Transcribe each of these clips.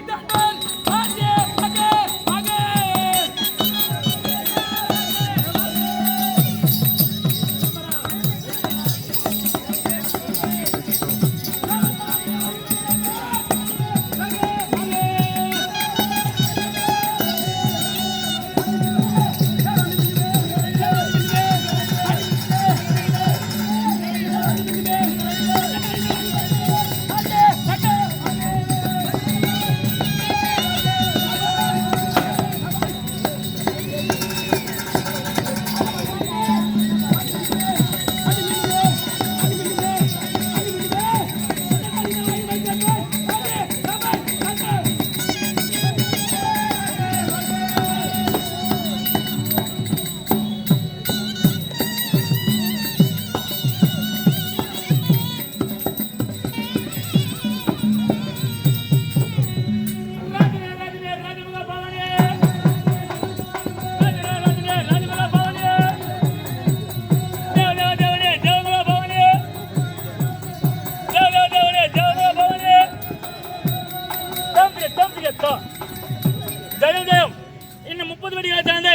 வைத்தவன் ஜெயம் ஜெயம் இன்னும் முப்பது வெடிகளை தாண்ட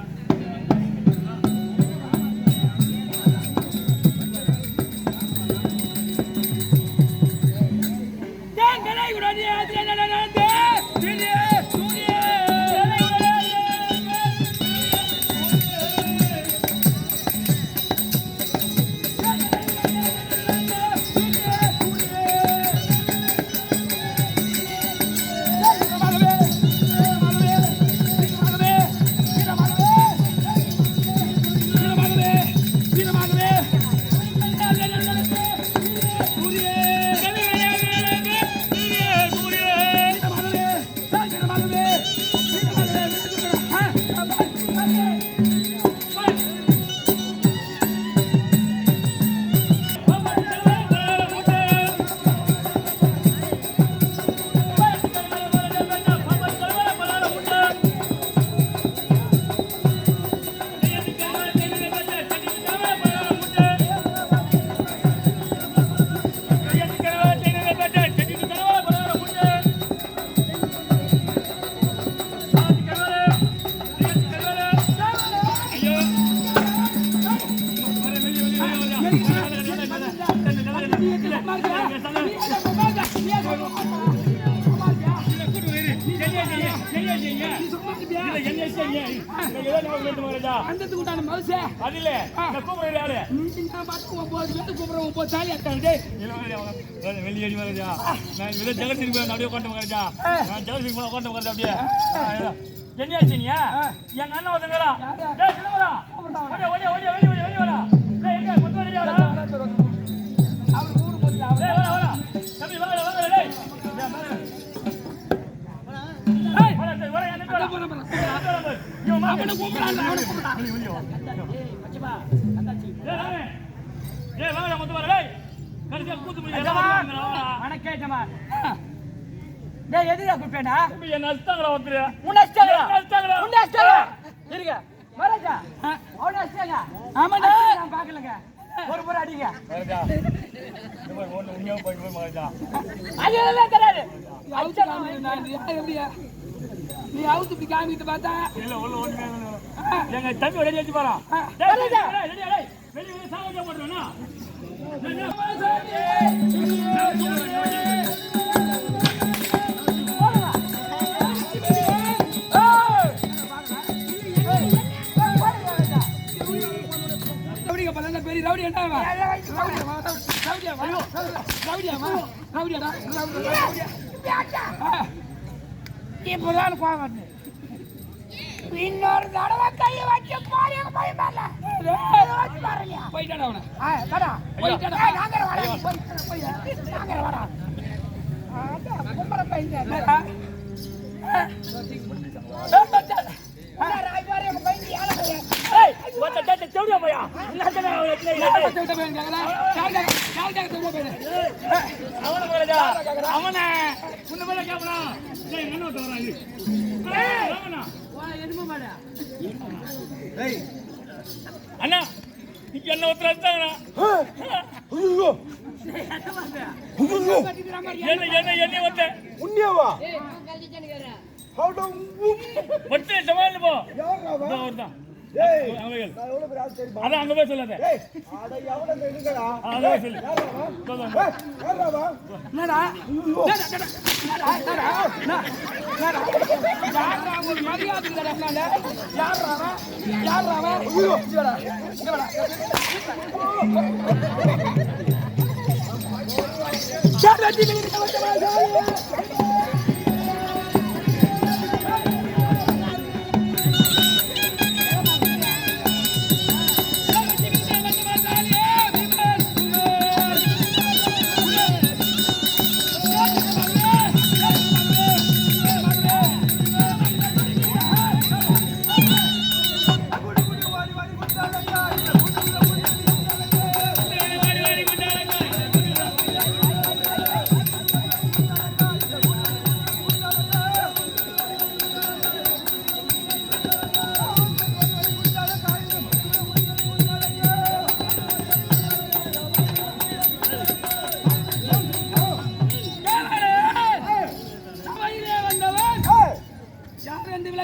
தாலி அட்டாங்க வெளியடி வரதா நான் இதில் ஜெகசிங் போய் அப்படியே கொண்டு வரதா நான் ஜெகசிங் போய் கொண்டு வரது அப்படியே அண்ணன் வரா எங்க கொண்டு அவர் ஊரு தம்பி வர டேய் அவனை அவனை. தம்பி என்ன அஸ்தாங்கடா வந்துரு உன்னை அடிச்சாங்களா? என்ன அடிச்சாங்களா? உன்னை அடிச்சாங்களா? இருங்க. மகாராஜா அவனை அடிச்சாங்க ஆமாடா நான் பார்க்கலங்க. ஒரு முறை அடிங்க. இந்த மாதிரி ஒண்ணு உண்மையா போய் போய் மகாராஜா அது எல்லாம் தெரியாது அவுத்து காமிக்கிறேன் நீ எப்படியா? நீ அவுத்து இப்படி காமிக்கிட்டு பார்த்தா? இல்ல ஒண்ணுமே இல்ல. எங்க தம்பி ரெடி வச்சு போறோம் ஆ, வரேன்டா. ரெடி ரெடி பெரிய ரவுடி என்ன ரவுடியா ரவுடியா ரவுடியா ரவுடியா. இப்பதான் கோவம் இன்னொரு தடவை கையை வச்சு பாருங்க பயமால யாரை தேட போய்? மாடா. அண்ணா என்ன ஒருத்தர் அடிச்சாங்கண்ணா என்ன என்ன என்ன ஒருத்தன் உண்மையாவா ஹவுடா ஒருத்தன் போ. ஒருத்தன் அதான் அங்க போய் சொல்லாத ஏய்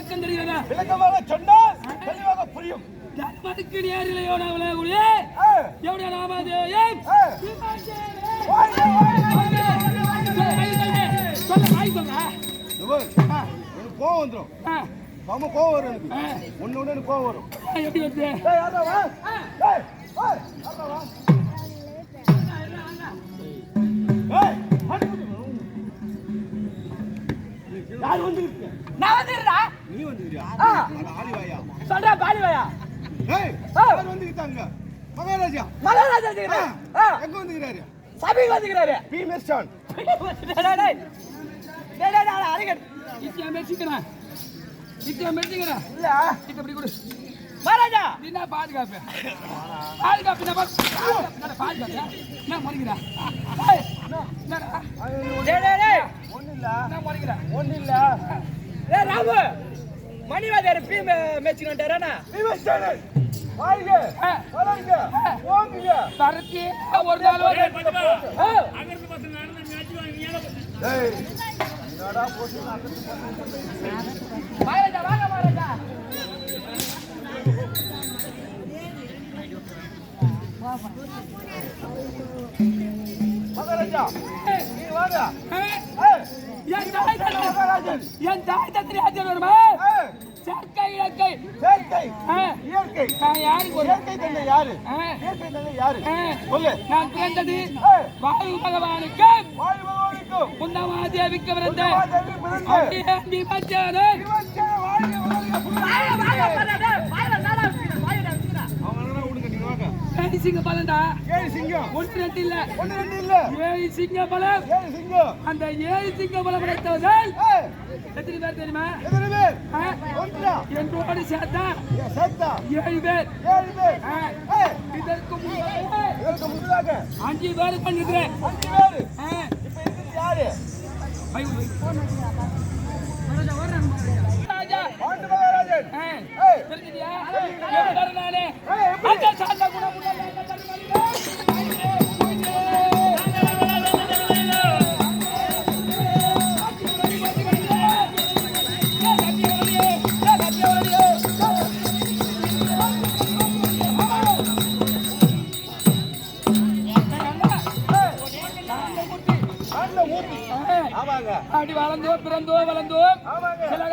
விளக்கம் தெரிகிறதா விளக்கமாக சொன்னால் தெளிவாக புரியும். தர்மத்துக்கு நேரிலையோ நாவலே ஒளியே எவடைய எனக்கு கோவம் வந்துரும். மாமா கோவம் வரும் எனக்கு ஒண்ணு எனக்கு கோவம் வரும். எப்படி வந்து சொல்ற பாலிவாயா? வந்துக்கிட்டாங்க? மகாராஜா. மகாராஜா எங்க வந்துக்கிறாரு? சபைக்கு வந்துக்கிறாரு. பி. மெர்சான் டேய், டேய், டேய். டேய், டேய், டேய், அடிக்கடி. இத்தியா மெச்சிக்கிறேன். இத்தியா மெச்சிக்கிறேன். இல்ல. இப்படி கொடு. மகாராஜா. என்ன பாதுகாப்பு. பாதுகாப்பு என்ன பாது- பாதுகாப்பு. என்ன பாதுகாப்பு? என்ன மறைக்கிறா? ஏய், என்னடா? டேய், டேய், டேய். ஒண்ணு இல்ல என்ன மறைக்கிறா? ஒண்ணு இல்ல ராமு. மணிவாதியார் பி மேய்ச்சிக்கிட்டாரானா பி மெர்சான் வாங்க. ஆ. வராங்க போங்க தரத்தி ஒரு நாள் ஒரு பசங்க நடந்து மேட்ச் வாங்கி என்னடா போட்டு வாங்க மகாராஜா நீ வாங்க. என் தாய் தந்தை ராஜன் வருமா இலக்கை செயற்கை இயற்கை நான் யாருக்கு ஒரு இயற்கை தந்தை யாரு இயற்கை தந்தை யாரு சொல்லு நான் பிறந்தது வாயு பகவானுக்கு வாயு பகவானுக்கும் குந்தமாதேவிக்கு பிறந்த தேவி பிறந்த ஏழு சிங்க ஏழு சிங்கம் ஒன்று ரெண்டு இல்ல ஒண்ணு ரெண்டு இல்ல ஏழு சிங்க பலம் ஏழு சிங்கம் அந்த ஏழு சிங்க பலம் படைத்தவர்கள் ஏய் எத்தனை பேர் தெரியுமா? எத்தனை பேர்? ஒன்றா என்னோடு சேர்த்தா சேர்த்தா? ஏழு பேர். ஏழு பேர். இதற்கு முன்னாடி இதற்கு அஞ்சு பேர் பண்ணிருக்கிறேன் அஞ்சு பேரு. இப்ப இருக்கிறது யாரு. ராஜா, நானு. எப்படி? அந்த சாந்த குணமுள்ள வளர்ந்தோ பிறந்தோ வளர்ந்தோ ஆமாங்க. சில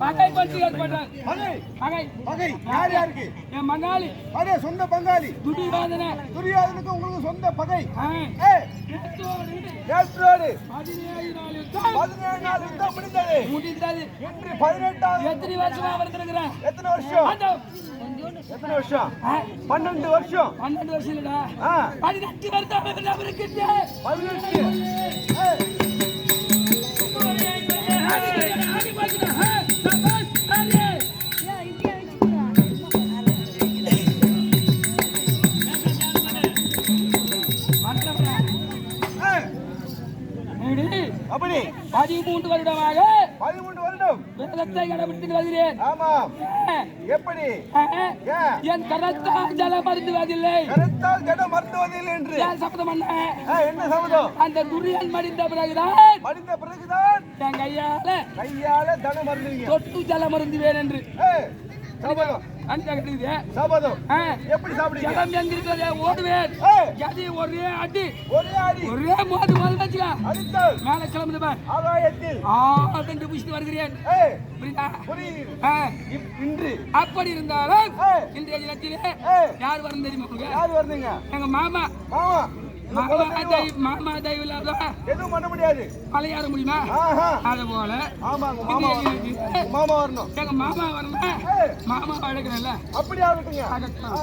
பகை பற்றி என் மங்காளி அதே சொந்த பங்காளி. துடிவாதன துரியாதனுக்கு உங்களுக்கு சொந்த பகை. முடிந்தது. முடிந்தது. பதினெட்டாவது எத்தனை வருஷமா வந்திருக்கிறேன் எத்தனை வருஷம்? எத்தனை வருஷம்? பன்னெண்டு வருஷம். பன்னெண்டு வருஷம் இல்லடா. பதினெட்டு வருஷம் இருக்கின்றேன் பதினெட்டு. அப்படி. பதிமூன்று வருடமாக பதிமூன்று வருடம். வேதத்தை கடைபிடித்து வருகிறேன் ஆமாம். எப்படி? என் கரத்தால் ஜலம் மருந்துவதில்லை. கருத்தால் ஜடம் மருத்துவதில்லை என்று. ஏன் சபதம் பண்ண என்ன சபதம்? அந்த துரியன் மடிந்த பிறகுதான். மடிந்த பிறகுதான். என் கையால கையால தனம் மருந்துவீங்க. தொட்டு ஜலம் மருந்துவேன் என்று. ஏய், சபதம். எப்படி இருக்கிறதே? ஓடுவேன் கதி ஒரே அடி. ஒரே அடி. ஒரே மோது மோது வச்சுக்க. அடித்தால் மேல கிளம்புது பார். ஆகாயத்தில். ஆ ரெண்டு புடிச்சிட்டு வருகிறேன். புரியுதா? இன்று. அப்படி இருந்தாலும் இன்றைய தினத்திலே யார் வரும் தெரியுமா யார் வருதுங்க எங்க மாமா. மாமா. மாமா தெய்வம் இல்லாத எதுவும் பண்ண முடியாது. மலையாற முடியுமா அது போல மாமா வரணும். எங்க மாமா வரணும்? மாமா அழைக்கிறேன்ல? அப்படி ஆகட்டுங்க ஆகட்டும்.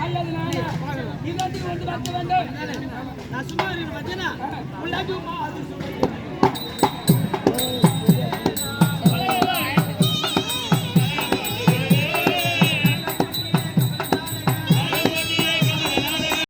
அல்லது நானா வந்து வைக்க வேண்டும் நான் சும்மா இருக்கேன் பார்த்தீங்கன்னா உள்ளாட்டி அது